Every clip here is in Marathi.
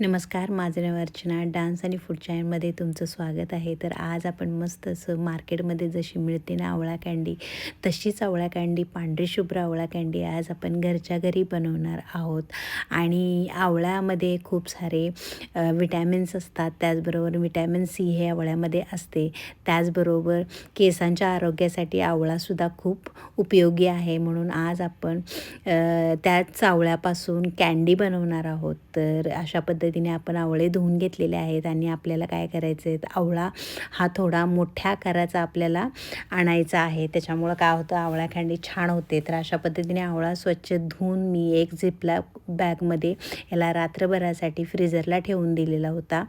नमस्कार माझं नाव अर्चना. डान्स आणि फूड चॅनलमध्ये तुमचं स्वागत आहे. तर आज आपण मस्त असं मार्केटमध्ये जशी मिळते ना आवळा कँडी तशीच आवळा कँडी पांढरी शुभ्र आवळा कँडी आज आपण घरच्या घरी बनवणार आहोत. आणि आवळ्यामध्ये खूप सारे विटॅमिन्स असतात. त्याचबरोबर विटॅमिन सी हे आवळ्यामध्ये असते. त्याचबरोबर केसांच्या आरोग्यासाठी आवळासुद्धा खूप उपयोगी आहे. म्हणून आज आपण त्याच आवळ्यापासून कँडी बनवणार आहोत. तर अशा पद्धती पद्धतीने आपण आवळे धुवून घेतलेले आहेत आणि आपल्याला काय करायचं आहे आवळा हा थोडा मोठ्या आकाराचा आपल्याला आणायचा आहे. त्याच्यामुळं काय होतं आवळा खांडी छान होते. तर अशा पद्धतीने आवळा स्वच्छ धुवून मी एक झिपला बॅगमध्ये याला रात्रभरासाठी फ्रीजरला ठेवून दिलेला होता.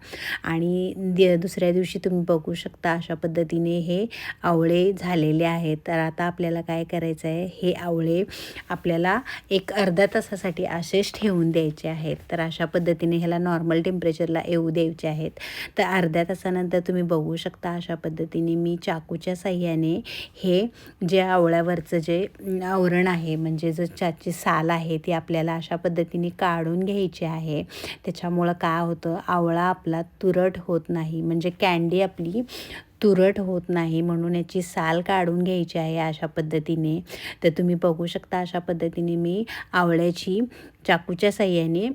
आणि दुसऱ्या दिवशी तुम्ही बघू शकता अशा पद्धतीने हे आवळे झालेले आहेत. तर आता आपल्याला काय करायचं आहे हे आवळे आपल्याला एक अर्धा तासासाठी असेच ठेवून द्यायचे आहेत. तर अशा पद्धतीने ह्याला नॉर्मल टेम्परेचरला येऊ द्यायचे आहेत. तर अर्ध्या तासानंतर तुम्ही बघू शकता अशा पद्धतीने मी चाकूच्या साह्याने हे जे आवळ्यावरचं जे आवरण आहे म्हणजे जर चाची साल आहे ती आपल्याला अशा पद्धतीने काढून घ्यायची आहे. त्याच्यामुळं काय होतं आवळा आपला तुरट होत नाही म्हणजे कँडी आपली तुरट होत नाही म्हणून याची साल काढून घ्यायची आहे अशा पद्धतीने. तर तुम्ही बघू शकता अशा पद्धतीने मी आवळ्याची चाकूच्या साह्याने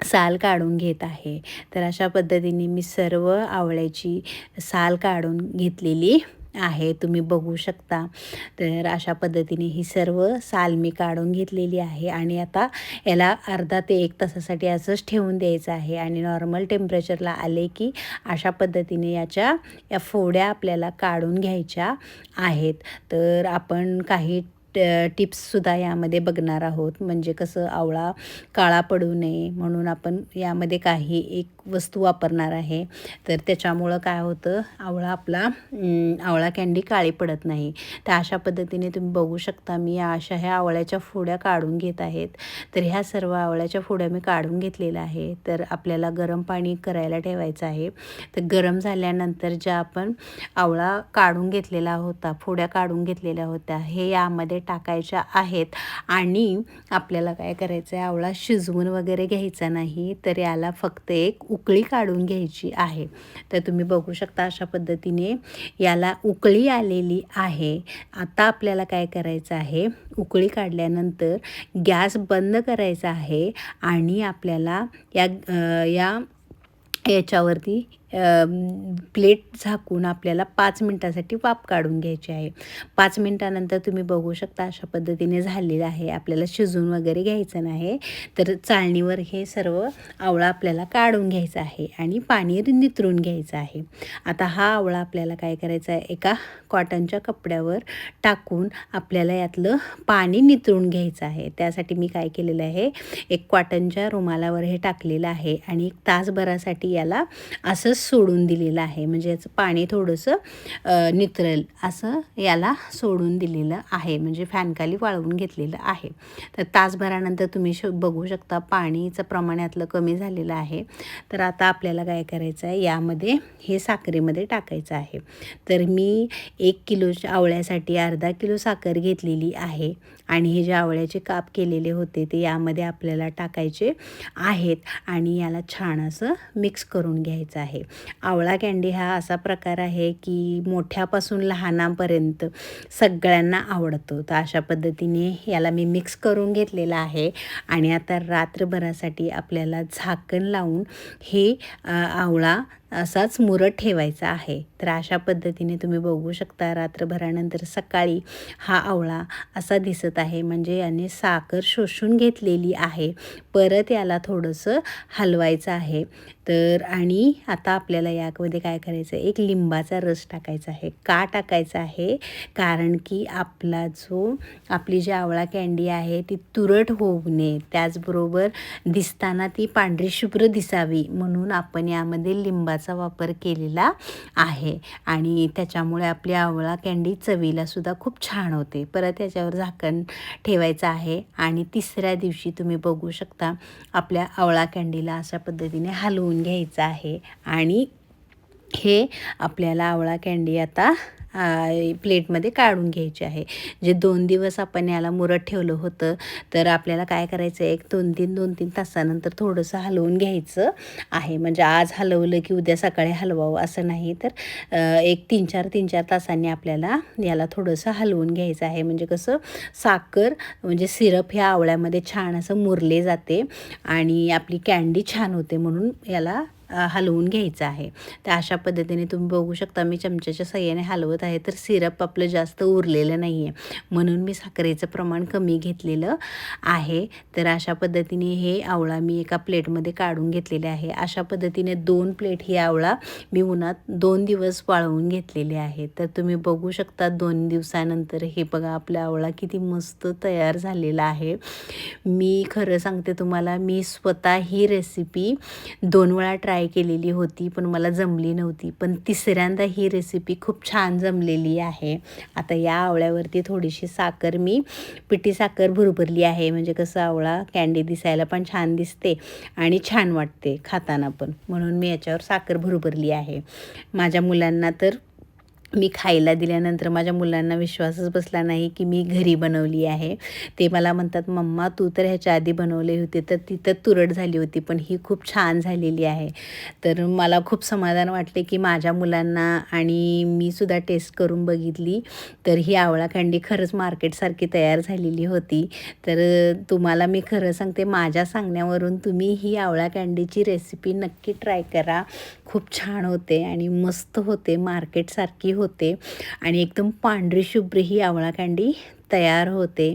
साल काढून घेत आहे. तर अशा पद्धतीने मी सर्व आवळ्याची साल काढून घेतलेली आहे. तुम्ही बघू शकता. तर अशा पद्धतीने ही सर्व साल मी काढून घेतलेली आहे आणि आता याला अर्धा ते एक तासासाठी असंच ठेवून द्यायचं आहे आणि नॉर्मल टेम्परेचरला आले की अशा पद्धतीने याच्या या फोड्या आपल्याला काढून घ्यायच्या आहेत. तर आपण काही टिप्ससुद्धा यामध्ये बघणार आहोत. म्हणजे कसं आवळा काळा पडू नये म्हणून आपण यामध्ये काही एक वस्तू वापरणार आहे. तर त्याच्यामुळं काय होतं आवळा आपला आवळा कँडी काळी पडत नाही. तर अशा पद्धतीने तुम्ही बघू शकता मी अशा ह्या आवळ्याच्या फोड्या काढून घेत आहेत. तर ह्या सर्व आवळ्याच्या फोड्या मी काढून घेतलेल्या आहे तर आपल्याला गरम पाणी करायला ठेवायचं आहे. तर गरम झाल्यानंतर ज्या आपण आवळा काढून घेतलेला होता फोड्या काढून घेतलेल्या होत्या हे यामध्ये टाकायच्या आहेत. आणि आपल्याला काय करायचं आहे आवळा शिजवून वगैरे घ्यायचा नाही तर याला फक्त एक उकळी काढून घ्यायची आहे. तर तुम्ही बघू शकता अशा पद्धतीने याला उकळी आलेली आहे. आता आपल्याला काय करायचं आहे उकळी काढल्यानंतर गॅस बंद करायचा आहे आणि आपल्याला या या याच्यावरती प्लेट झाकून आपल्याला पाच मिनटासाठी वाफ काढून घ्यायची आहे. पाच मिनटानंतर तुम्ही बघू शकता अशा पद्धतीने झालेलं आहे. आपल्याला शिजून वगैरे घ्यायचं नाही. तर चाळणीवर हे सर्व आवळा आपल्याला काढून घ्यायचा आहे आणि पाणी नितरून घ्यायचं आहे. आता हा आवळा आपल्याला काय करायचा आहे? एका कॉटनच्या कपड्यावर टाकून आपल्याला यातलं पाणी नितरून घ्यायचं आहे. त्यासाठी मी काय केलेलं आहे? एक कॉटनच्या रुमालावर हे टाकलेलं आहे आणि एक तासभरासाठी याला असं सोडून दिलेलं आहे. म्हणजे याचं पाणी थोडंसं नितरेल असं याला सोडून दिलेलं आहे. म्हणजे फॅनखाली वाळवून घेतलेलं आहे. तर तासभरानंतर तुम्ही श बघू शकता पाणीचं प्रमाण यातलं कमी झालेलं आहे. तर आता आपल्याला काय करायचं आहे? यामध्ये हे साखरेमध्ये टाकायचं आहे. तर मी एक किलोच्या आवळ्यासाठी अर्धा किलो साखर घेतलेली आहे. आणि हे जे आवळ्याचे काप केलेले होते ते यामध्ये आपल्याला टाकायचे आहेत. आणि याला छान असं मिक्स करून घ्यायचं आहे. आवळा कँडी हा असा प्रकार आहे की मोठ्यापासून लहानापर्यंत सगळ्यांना आवडतो. तर अशा पद्धतीने याला मी मिक्स करून घेतलेला आहे. आणि आता रात्रभरासाठी आपल्याला झाकण लावून हे आवळा असाच मुरत ठेवायचा आहे. तर अशा पद्धतीने तुम्ही बघू शकता रात्रभरानंतर सकाळी हा आवळा असा दिसत आहे. म्हणजे याने साखर शोषून घेतलेली आहे. परत याला थोडंसं हलवायचं आहे. तर आणि आता आपल्याला यामध्ये काय करायचं आहे? एक लिंबाचा रस टाकायचा आहे. का टाकायचा आहे? कारण की आपला जो आपली जी आवळा कँडी आहे ती तुरट होऊ नये. त्याचबरोबर दिसताना ती पांढरी शुभ्र दिसावी. म्हणून आपण यामध्ये लिंबा चा वापर केलेला आहे. आणि त्याच्यामुळे आपली आवळा कँडी चवीलासुद्धा खूप छान होते. परत याच्यावर झाकण ठेवायचं आहे. आणि तिसऱ्या दिवशी तुम्ही बघू शकता आपल्या आवळा कँडीला अशा पद्धतीने हलवून घ्यायचं आहे. आणि हे आपल्याला आवळा कँडी आता प्लेटमध्ये काढून घ्यायची आहे. जे दोन दिवस आपण याला मुरत ठेवलं होतं तर आपल्याला काय करायचं आहे एक दोन तीन दोन तीन तासानंतर थोडंसं हलवून घ्यायचं आहे. म्हणजे आज हलवलं की उद्या सकाळी हलवावं असं नाही तर एक तीन चार तीन चार तासांनी आपल्याला याला थोडंसं हलवून घ्यायचं आहे. म्हणजे कसं साखर म्हणजे सिरप ह्या आवळ्यामध्ये छान असं मुरले जाते आणि आपली कँडी छान होते म्हणून याला हलवून घ्यायचं आहे. तर अशा पद्धतीने तुम्ही बघू शकता मी चमच्याच्या सहाय्याने हलवत आहे तर सिरप आपलं जास्त उरलेलं नाही आहे म्हणून मी साखरेचं प्रमाण कमी घेतलेलं आहे. तर अशा पद्धतीने हे आवळा मी एका प्लेटमध्ये काढून घेतलेले आहे. अशा पद्धतीने दोन प्लेट ही आवळा मी उन्हात दोन दिवस वाळवून घेतलेले आहे. तर तुम्ही बघू शकता दोन दिवसानंतर हे बघा आपला आवळा किती मस्त तयार झालेला आहे. मी खरं सांगते तुम्हाला मी स्वतः ही रेसिपी दोन वेळा ट्राय केलेली होती पण मला जमली नव्हती. पण तिसऱ्यांदा ही रेसिपी खूप छान जमलेली आहे. आता या आवळ्यावरती थोडीशी साखर मी पिठी साखर भुरभरली आहे. म्हणजे कसं आवळा कँडी दिसायला पण छान दिसते आणि छान वाटते खाताना पण. म्हणून मी याच्यावर साखर भुरभरली आहे. माझ्या मुलांना तर मी खायला दिल्यानंतर माझ्या मुलांना विश्वासच बसला नाही की मी घरी बनवली आहे. ते मला म्हणतात मम्मा तू तर ह्याच्या आधी बनवले होते तर तिथं तुरट झाली होती पण ही खूप छान झालेली आहे. तर मला खूप समाधान वाटले की माझ्या मुलांना आणि मी सुद्धा टेस्ट करून बघितली. तर ही आवळा कँडी खरंच मार्केटसारखी तयार झालेली होती. तर तुम्हाला मी खरं सांगते माझ्या सांगण्यावरून तुम्ही ही आवळा कँडीची रेसिपी नक्की ट्राय करा. खूप छान होते आणि मस्त होते मार्केटसारखी होते. आणि एकदम पांढरी शुभ्र ही आवळा कँडी तयार होते.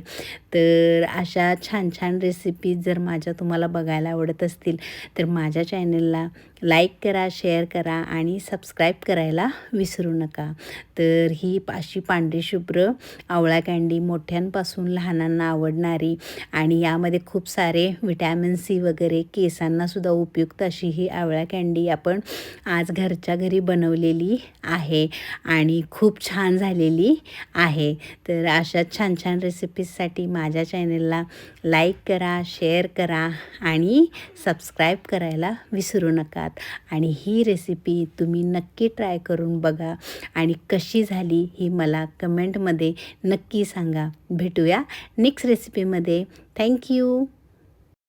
तर अशा छान छान रेसिपीज जर माझ्या तुम्हाला बघायला आवडत असतील तर माझ्या चॅनलला लाईक करा शेअर करा आणि सबस्क्राईब करायला विसरू नका. तर ही अशी पांढरी शुभ्र आवळा कँडी मोठ्यांपासून लहानांना आवडणारी आणि यामध्ये खूप सारे व्हिटॅमिन सी वगैरे केसांनासुद्धा उपयुक्त अशी ही आवळा कँडी आपण आज घरच्या घरी बनवलेली आहे आणि खूप छान झालेली आहे. तर अशा छान छान छान रेसिपीजसाठी माझ्या चॅनलला लाईक करा शेअर करा आणि सबस्क्राईब करायला विसरू नकात. आणि ही रेसिपी तुम्ही नक्की ट्राय करून बघा. आणि कशी झाली ही मला कमेंटमध्ये नक्की सांगा. भेटूया नेक्स्ट रेसिपीमध्ये थँक्यू